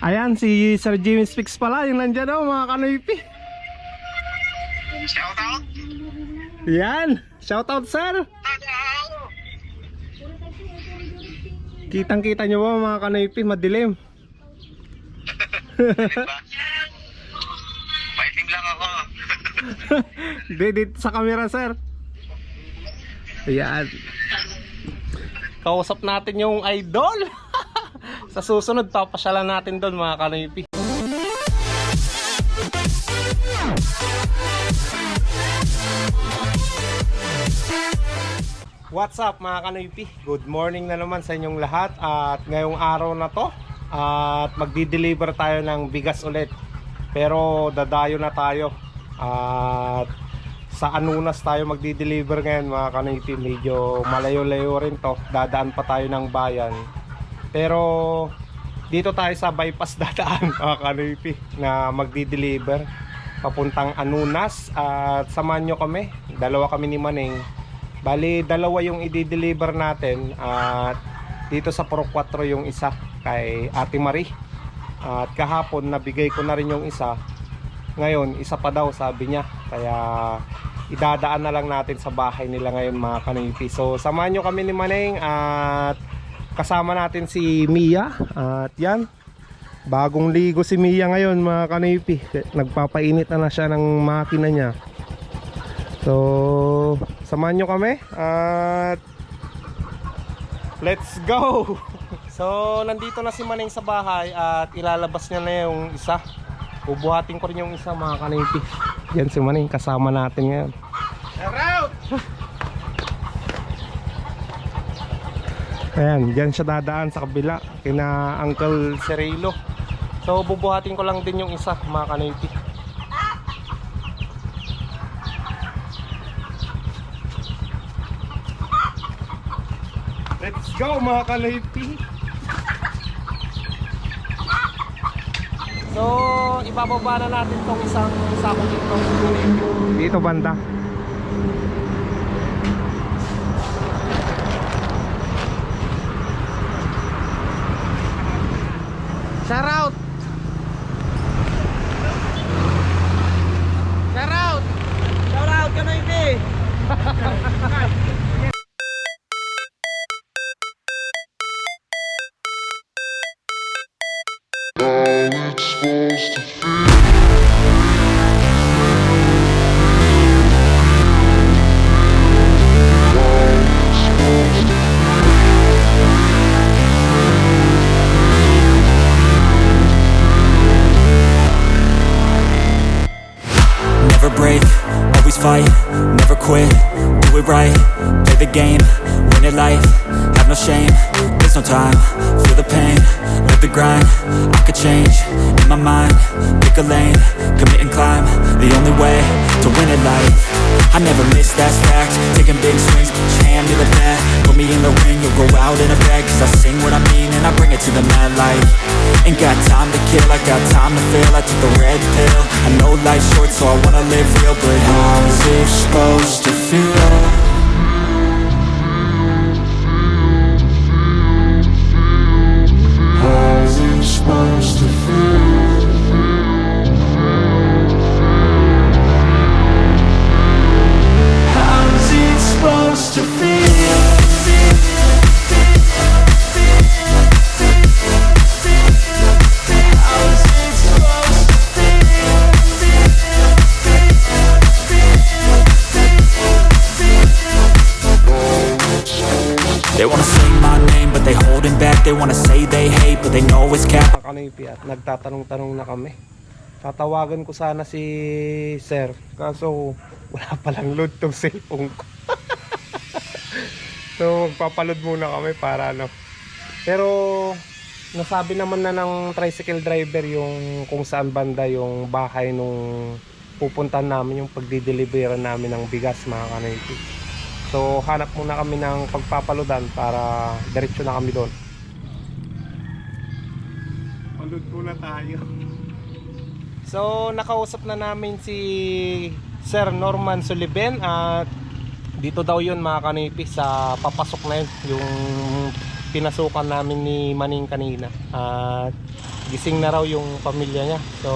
Ayan, si Sir Jimmy Speaks pala, yung nandyan o, mga kanoypi. Shout out! Yan, shoutout sir. Kitang kita nyo ba mga kanoypi, madilim. Fighting lang ako. Di, dito sa camera sir. Ayan. Kausap natin yung idol. Sa susunod, papasyalan natin doon mga kanoypi. What's up mga kanoypi? Good morning na naman sa inyong lahat at ngayong araw na to at magdi-deliver tayo ng bigas ulit. Pero dadayo na tayo at sa Anunas tayo magdi-deliver ngayon mga kanoypi. Medyo malayo-layo rin to. Dadaan pa tayo ng bayan. Pero dito tayo sa bypass dadaan mga kanoypi na magdi-deliver papuntang Anunas at samahan nyo kami. Dalawa kami ni Maneng Bali, dalawa yung i-deliver natin at dito sa Pro 4 yung isa kay Ate Marie. At kahapon nabigay ko na rin yung isa. Ngayon, isa pa daw sabi niya. Kaya idadaan na lang natin sa bahay nila ngayon mga kanipi. So, samahan nyo kami ni Maneng at kasama natin si Mia. At yan, bagong ligo si Mia ngayon mga kanipi. Nagpapainit na na siya ng makina niya. So, samahan nyo kami at let's go! So, nandito na si Maneng sa bahay at ilalabas niya na yung isa. Bubuhatin ko rin yung isa mga kanipi. Yan si Maneng, kasama natin ngayon. Ayan, dyan siya dadaan sa kabila kina Uncle Cerelo. So, bubuhatin ko lang din yung isa mga kanipi. Let's go mga kalaypi So, ibababa na natin tong isang sako dito Dito banda Shout out! Fight, never quit, do it right, play the game, win it life, no shame, there's no time, feel the pain, live the grind, I could change, in my mind, pick a lane, commit and climb, the only way to win it life, I never miss, that's fact, taking big swings, your hand to the bat, put me in the ring, you'll go out in a bag, cause I sing what I mean and I bring it to the mad light, ain't got time to kill, I got time to feel, I took the red pill, I know life's short so I wanna live real, but how's it supposed to feel? Nagtatanong-tanong na kami. Tatawagan ko sana si Sir. Kaso wala palang load tong cellphone ko. so magpapaload muna kami para ano. Pero nasabi naman na ng tricycle driver yung kung saan banda yung bahay nung pupuntahan namin yung pagdideliveran namin ng bigas mga kanipi. So hanap muna kami ng pagpapaludan para diretso na kami doon. Muna tayo. So, nakausap na namin si Sir Norman Sullivan at dito daw yun mga kanipi sa papasok na yun yung pinasukan namin ni Maning kanina. At gising na raw yung pamilya niya. So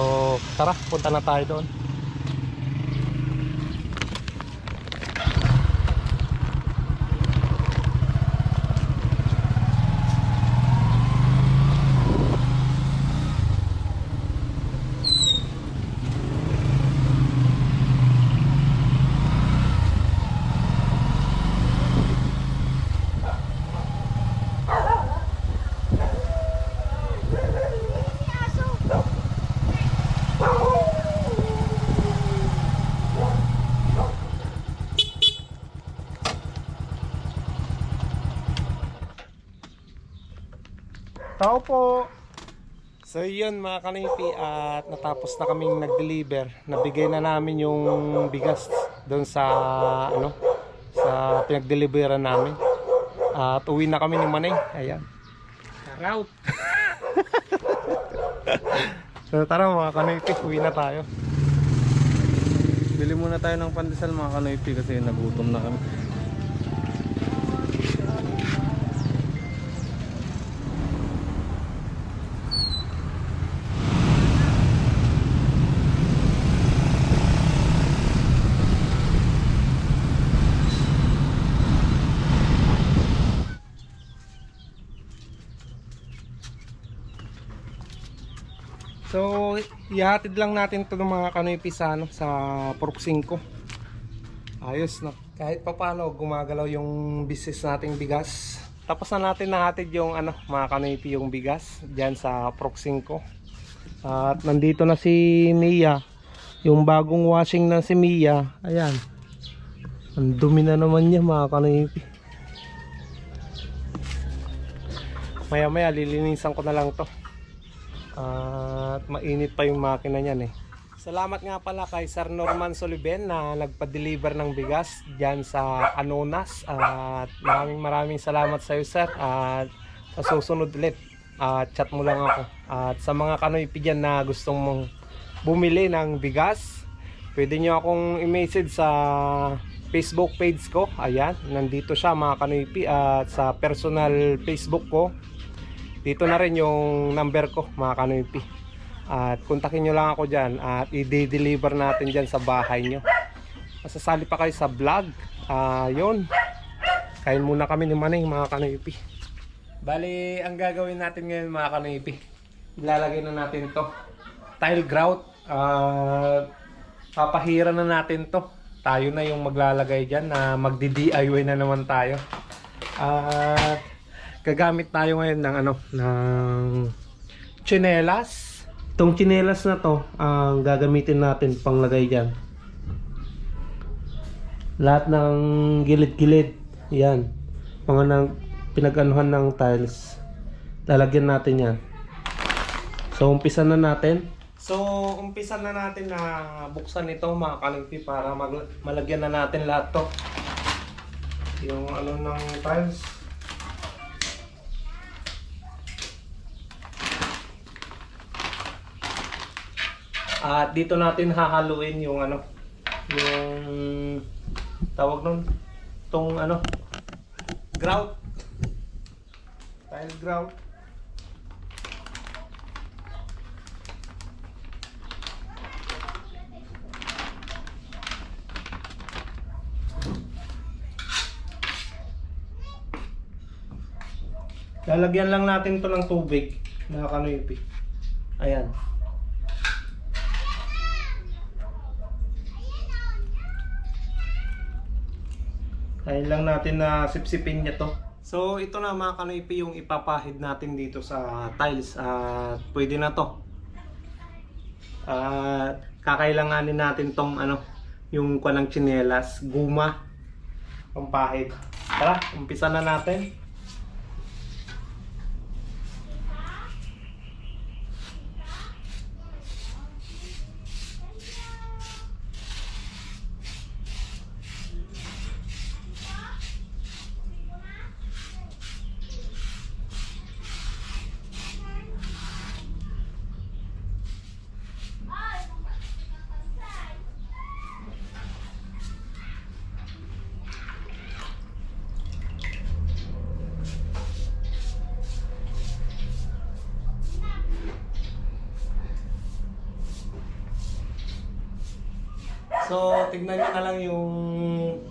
tara, punta na tayo doon. Tao po. So yun mga kanipi at natapos na kaming nag-deliver. Nabigay na namin yung bigas doon sa ano sa pinag-deliveran namin. At uwi na kami ni Maneng. Ayan. Route. so tara mga kanipi, uwi na tayo. Bili muna tayo ng pandesal mga kanoypi kasi nagutom na kami. Ihatid lang natin to ng mga Kanoy Pisano sa Purok 5. Ayos na. Kahit papano gumagalaw yung business nating bigas. Tapos na natin nahatid yung ano, mga Kanoy yung bigas diyan sa Purok 5. At nandito na si Mia. Yung bagong washing na si Mia. Ayan. Ang dumi na naman niya mga Kanoy. Maya maya lilinisan ko na lang to. At mainit pa yung makina niyan eh. Salamat nga pala kay Sir Norman Soliben na nagpa-deliver ng bigas dyan sa Anonas. At maraming maraming salamat sa iyo sir. At sa susunod ulit, at chat mo lang ako. At sa mga kanoypi dyan na gustong mong bumili ng bigas, pwede nyo akong i-message sa Facebook page ko. Ayan, nandito siya mga kanoypi. At sa personal Facebook ko, dito na rin yung number ko mga kanoypi. At kontakin nyo lang ako dyan at i-deliver natin dyan sa bahay nyo. Masasali pa kayo sa vlog. Ah yun. Kain muna kami ni Maneng mga kanoypi. Bali ang gagawin natin ngayon mga kanoypi ilalagay na natin to. Tile grout. At papahira na natin to. Tayo na yung maglalagay dyan na magdi DIY na naman tayo. At gagamit tayo ngayon ng ano ng chinelas. Tong chinelas na to ang gagamitin natin panglagay diyan lahat ng gilid-gilid yan. Mga nang pinaganuhan ng tiles. Lalagyan natin yan. So umpisa na natin. So umpisa na natin na buksan ito mga kalingpi para malagyan na natin lahat to. Yung ano ng tiles At dito natin hahaluin yung ano, yung tawag nun, tong ano, grout. Tile grout. Lalagyan lang natin to ng tubig na kanoypi. Ayan. Kaya lang natin na sipsipin niya to. So ito na mga kanoypi yung ipapahid natin dito sa tiles at pwede na to. At kakailanganin natin tong ano yung kanang chinelas, guma, pampahid. Tara, umpisa na natin. So, tignan nyo na lang yung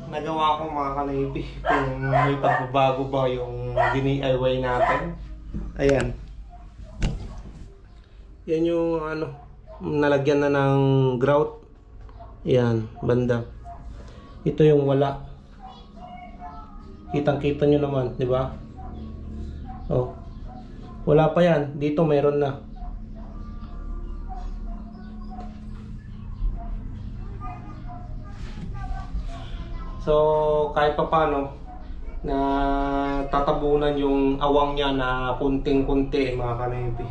nagawa ko mga kanaypi. Kung may pagbabago ba yung DIY natin. Ayan. Yan yung ano, nalagyan na ng grout. Ayan, banda. Ito yung wala. Kitang-kita nyo naman, di ba? Oh. Wala pa yan. Dito meron na. So, kahit pa paano, na tatabunan yung awang niya na kunting-kunti mga kanaypi.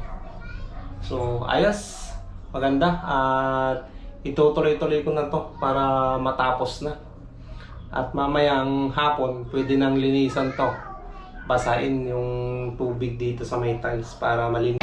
So, ayos. Maganda. At itutuloy-tuloy ko na to para matapos na. At mamayang hapon, pwede nang linisan to. Basain yung tubig dito sa may tiles para malinis.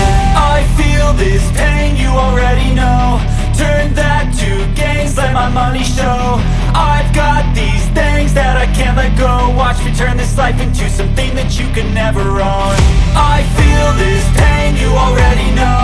life into something that you can never own. I feel this pain, you already know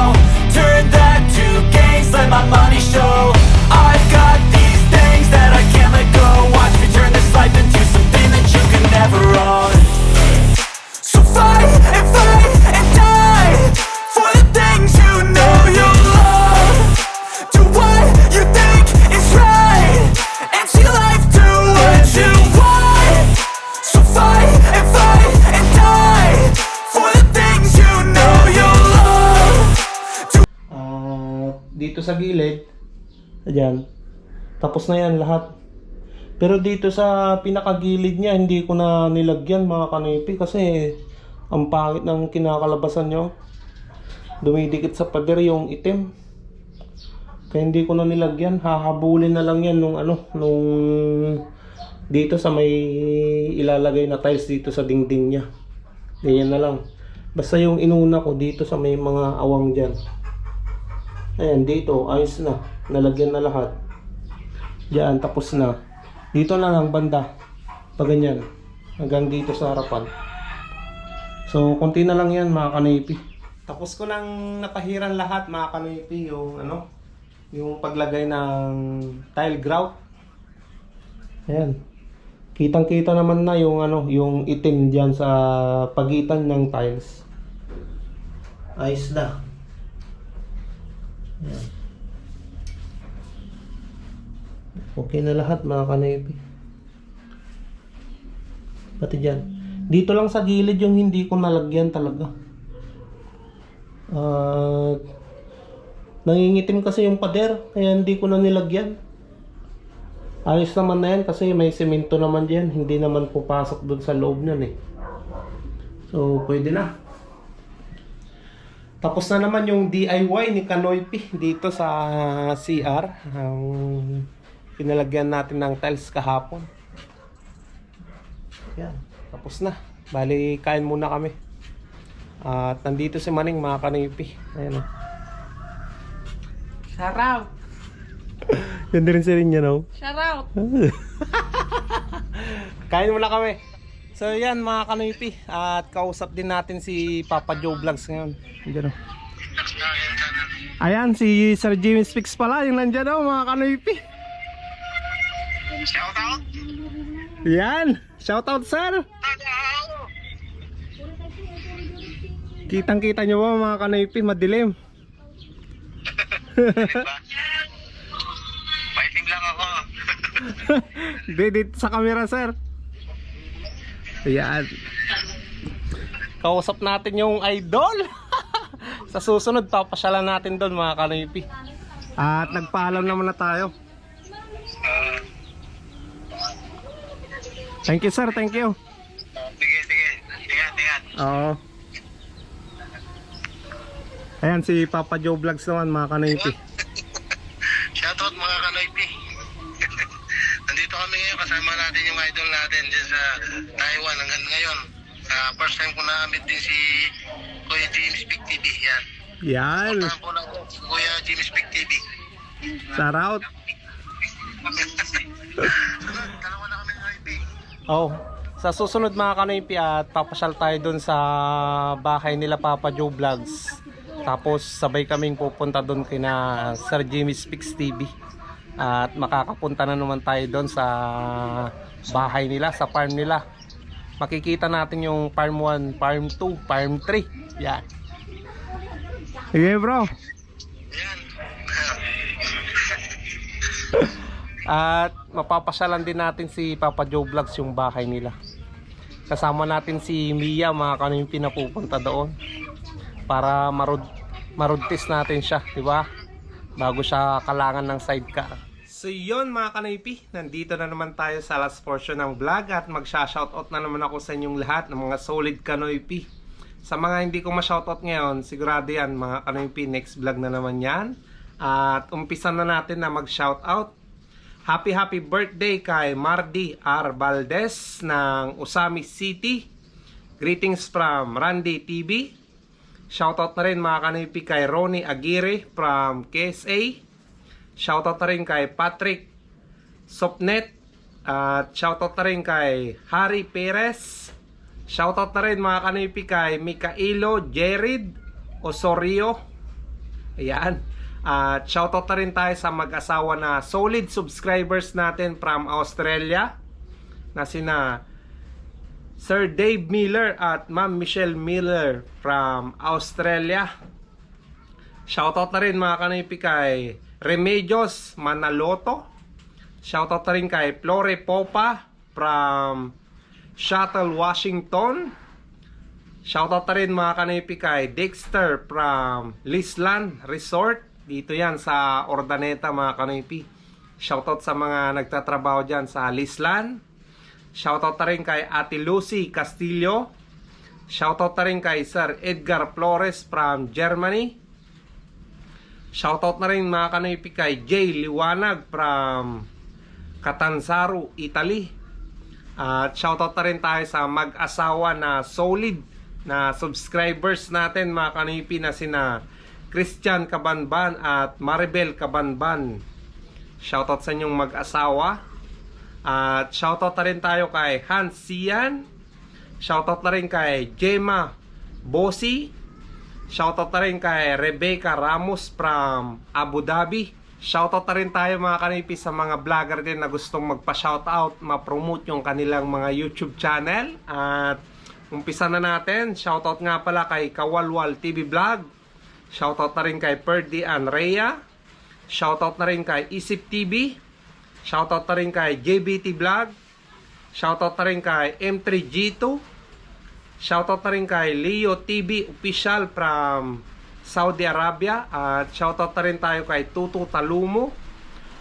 sa gilid, ayan, tapos na yan lahat. Pero dito sa pinakagilid niya, hindi ko na nilagyan mga kanipi kasi ang pangit ng kinakalabasan nyo. Dumidikit sa pader yung itim. Kaya hindi ko na nilagyan. Hahabulin na lang yan nung ano, nung dito sa may ilalagay na tiles dito sa dingding niya. Ganyan na lang. Basta yung inuna ko dito sa may mga awang dyan. Ayan, dito, ayos na. Nalagyan na lahat. Diyan, tapos na. Dito na lang, banda. Pag ganyan. Hanggang dito sa harapan. So, konti na lang yan, mga kanipi. Tapos ko nang napahiran lahat, mga kanipi, yung ano, yung paglagay ng tile grout. Ayan. Kitang-kita naman na yung ano, yung itim diyan sa pagitan ng tiles. Ayos na. Okay na lahat mga kanipi. Pati dyan. Dito lang sa gilid yung hindi ko nalagyan talaga. At nangingitim kasi yung pader kaya hindi ko na nilagyan. Ayos naman na yan kasi may semento naman dyan. Hindi naman pupasok doon sa loob nun eh. So pwede na. Tapos na naman yung DIY ni Kanoypi dito sa CR. Ang pinalagyan natin ng tiles kahapon. Yan, tapos na. Bali, kain muna kami. At nandito si Maning mga Kanoypi. Ayan o. Shout out! Ganda rin si Rinya, no? Shout out! Kain muna kami. So yan mga Kanoypi. At kausap din natin si Papa Joe Vlogs ngayon. Diyan o. Ayan, si Sir Jimmy Speaks pala. Yung nandyan o mga Kanoypi. Shoutout! Yan! Shoutout sir! Kitang kita nyo ba mga Kanoypi? Madilim. Fighting lang ako. Di, dito sa camera, sir. Ayan. Kausap natin yung idol. sa susunod, papasyalan natin doon mga kanipi. At nagpaalam naman na tayo. Thank you, sir. Thank you. Sige, sige. Ingat, ingat. Oo. Ayan si Papa Joe Vlogs naman mga kanoypi. Shoutout mga kanoypi. Nandito kami ngayon kasama natin yung idol natin dyan sa Taiwan hanggang ngayon. Ah, first time ko na-meet din si Kuya James Big TV. Yan. Yan. Puntahan po natin si Kuya James Big TV. Shout out. Dalawa na kami kanoypi. Oh, sa susunod mga kanoypi at papasyal tayo dun sa bahay nila Papa Joe Vlogs. Tapos sabay kaming pupunta dun kina Sir Jimmy Speaks TV. At makakapunta na naman tayo dun sa bahay nila, sa farm nila. Makikita natin yung farm 1, farm 2, farm 3. Yan. Sige bro. Yan. At mapapasyalan din natin si Papa Joe Vlogs yung bahay nila. Kasama natin si Mia, mga kanong yung pinapupunta doon. Para marud marudtis natin siya, di ba? Bago siya kalangan ng sidecar. So yun mga kanaypi, nandito na naman tayo sa last portion ng vlog at magsha-shoutout na naman ako sa inyong lahat ng mga solid kanoypi. Sa mga hindi ko ma-shoutout ngayon, sigurado yan mga kanoypi, next vlog na naman yan. At umpisa na natin na mag-shoutout. Happy happy birthday kay Mardi R. Valdez ng Usami City. Greetings from Randy TV. Shoutout na rin mga kanipi kay Ronnie Aguirre from KSA. Shoutout na rin kay Patrick Sopnet. At shoutout na rin kay Harry Perez. Shoutout na rin mga kanipi kay Mikaelo Jared Osorio. Ayan. At shoutout na rin tayo sa mag-asawa na solid subscribers natin from Australia na sina Sir Dave Miller at Ma'am Michelle Miller from Australia. Shoutout na rin mga kanipi kay Remedios Manaloto. Shoutout rin kay Flore Popa from Shuttle, Washington. Shoutout rin mga kanipi kay Dexter from Lisland Resort. Dito yan sa Ordaneta mga kanipi. Shoutout sa mga nagtatrabaho dyan sa Lisland. Shoutout rin kay Ate Lucy Castillo. Shoutout rin kay Sir Edgar Flores from Germany. Shoutout na rin mga kanipi kay Jay Liwanag from Catanzaro, Italy. At shoutout na rin tayo sa mag-asawa na solid na subscribers natin mga kanipi na sina Christian Kabanban at Maribel Kabanban. Shoutout sa inyong mag-asawa. At shoutout na rin tayo kay Hans Sian. Shoutout na rin kay Gemma Bosi. Shoutout na rin kay Rebecca Ramos from Abu Dhabi. Shoutout na rin tayo mga kanipi sa mga vlogger din na gustong magpa-shoutout, ma-promote yung kanilang mga YouTube channel. At umpisa na natin. Shoutout nga pala kay Kawalwal TV Vlog. Shoutout na rin kay Perdi Anrea. Shoutout na rin kay Isip TV. Shoutout na rin kay JBT Vlog. Shoutout na rin kay M3G2. Shoutout na rin kay Leo TV Official from Saudi Arabia. At shoutout na rin tayo kay Tutu Talumo.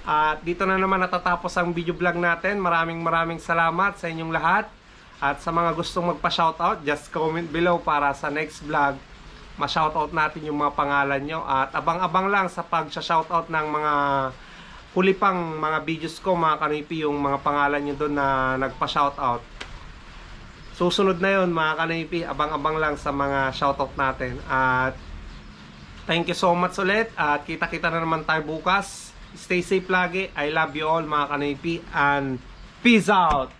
At dito na naman natatapos ang video vlog natin. Maraming maraming salamat sa inyong lahat. At sa mga gustong magpa-shoutout, just comment below para sa next vlog ma-shoutout natin yung mga pangalan nyo. At abang-abang lang sa pag-shoutout ng mga huli pang mga videos ko, mga kanipi, yung mga pangalan nyo doon na nagpa-shoutout. Susunod na yun, mga kanipi, abang-abang lang sa mga shoutout natin. At thank you so much ulit. At kita-kita na naman tayo bukas. Stay safe lagi. I love you all, mga kanipi. And peace out!